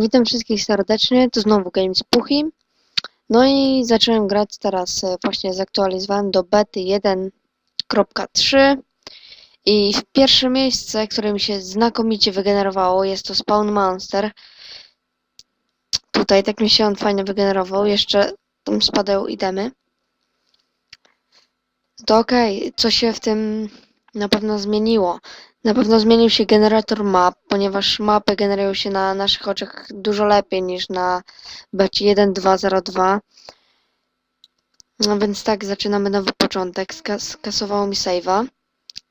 Witam wszystkich serdecznie, to znowu Games Puchy. No i zacząłem grać teraz, e, właśnie zaktualizowałem do bety 1.3 i w pierwsze miejsce, które mi się znakomicie wygenerowało, jest to Spawn Monster. Tutaj tak mi się on fajnie wygenerował, jeszcze tam spadają itemy. To okej, co się w tym na pewno zmieniło? Na pewno zmienił się generator map, ponieważ mapy generują się na naszych oczach dużo lepiej niż na becie 1.2.0.2. No więc tak, zaczynamy nowy początek. Ska skasowało mi save'a.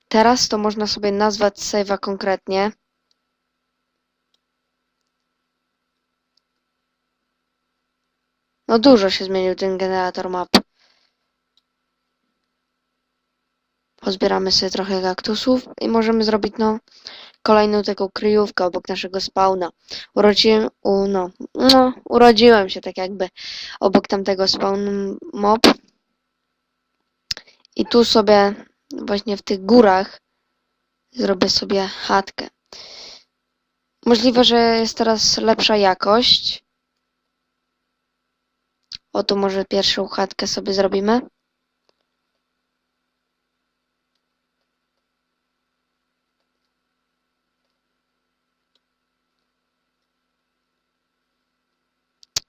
Teraz to można sobie nazwać save'a konkretnie. No dużo się zmienił ten generator map. Pozbieramy sobie trochę kaktusów i możemy zrobić no kolejną taką kryjówkę obok naszego spawna. Urodziłem, u, no, no, urodziłem się tak jakby obok tamtego spawn mob. I tu sobie właśnie w tych górach zrobię sobie chatkę. Możliwe, że jest teraz lepsza jakość. Oto może pierwszą chatkę sobie zrobimy.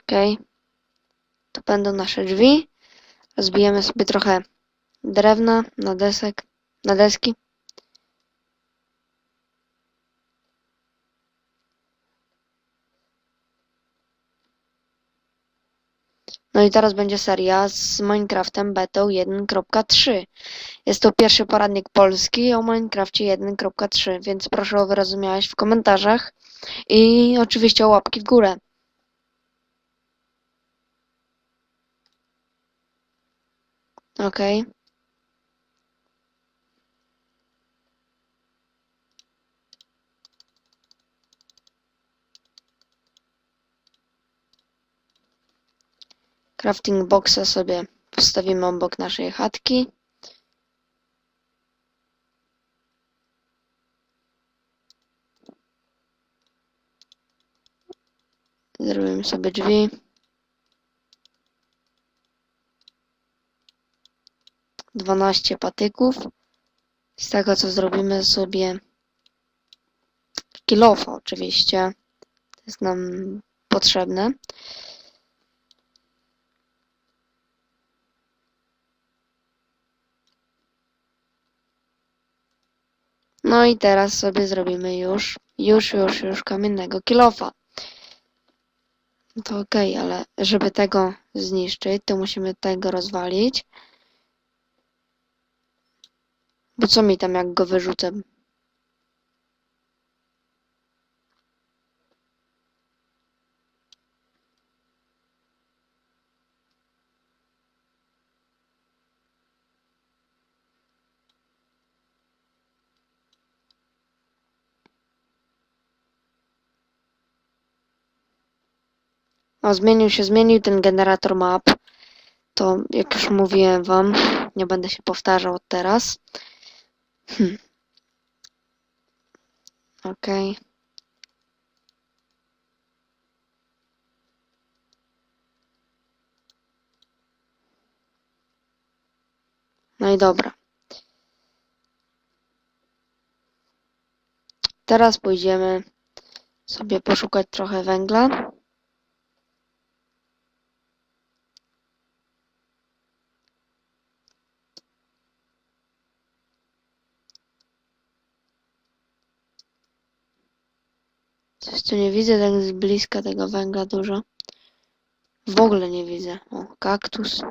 Ok. To będą nasze drzwi. Rozbijemy sobie trochę drewna na desek, na deski. No i teraz będzie seria z Minecraftem betą 1.3. Jest to pierwszy poradnik polski o Minecrafcie 1.3, więc proszę o wyrozumiałość w komentarzach i oczywiście o łapki w górę. Okej. Crafting boxa sobie postawimy obok naszej chatki. Zrobimy sobie drzwi. Dwanaście patyków. Z tego co zrobimy sobie kilofa oczywiście. To jest nam potrzebne. No i teraz sobie zrobimy już, już, już, już kamiennego kilofa. To okej, okay, ale żeby tego zniszczyć, to musimy tego rozwalić. Bo co mi tam, jak go wyrzucę? No, zmienił się, zmienił ten generator map. To, jak już mówiłem wam, nie będę się powtarzał teraz. Hmm. Okej. Okay. No i dobra. Teraz pójdziemy sobie poszukać trochę węgla. Coś tu nie widzę tak z bliska tego węgla dużo. W ogóle nie widzę. O, kaktus.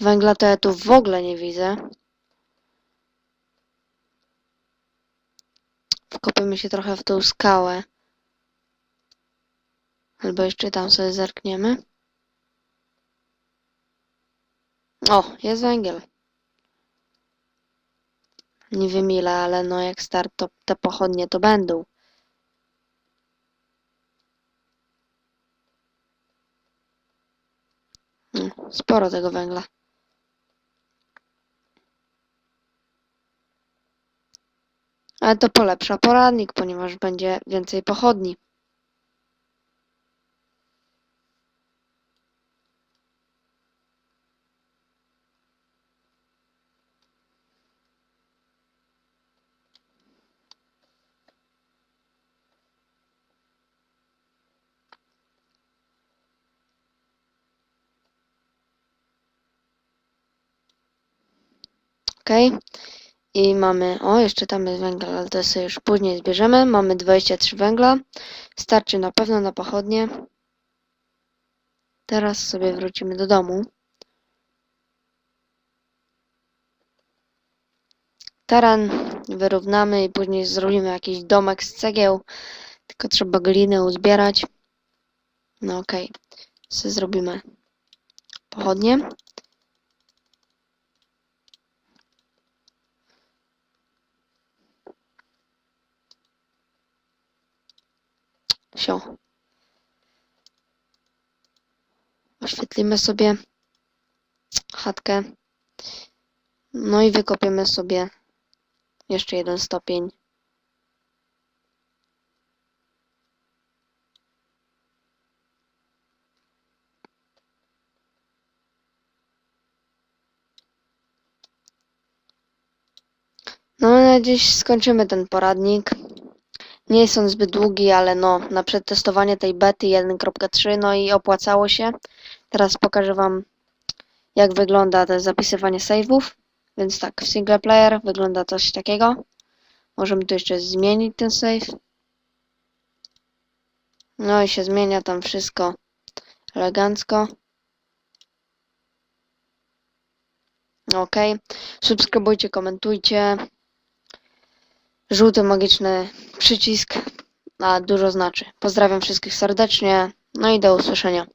Węgla to ja tu w ogóle nie widzę. Wkopiemy się trochę w tą skałę. Albo jeszcze tam sobie zerkniemy. O, jest węgiel. Nie wiem ile, ale no jak start to te pochodnie to będą. Mm, Sporo tego węgla. Ale to polepsza poradnik, ponieważ będzie więcej pochodni. Ok. I mamy, o jeszcze tam jest węgiel, ale to sobie już później zbierzemy. Mamy 23 węgla. Starczy na pewno na pochodnie. Teraz sobie wrócimy do domu. Taran wyrównamy i później zrobimy jakiś domek z cegieł. Tylko trzeba glinę uzbierać. No okej. Okay. zrobimy pochodnie. Sio. Oświetlimy sobie chatkę. No i wykopiemy sobie jeszcze jeden stopień. No dziś skończymy ten poradnik. Nie jest on zbyt długi, ale no, na przetestowanie tej bety 1.3, no i opłacało się. Teraz pokażę Wam, jak wygląda to zapisywanie save'ów. Więc tak, w single player wygląda coś takiego. Możemy tu jeszcze zmienić ten save. No i się zmienia tam wszystko elegancko. Ok. Subskrybujcie, komentujcie. Żółty magiczny przycisk, a dużo znaczy. Pozdrawiam wszystkich serdecznie, no i do usłyszenia.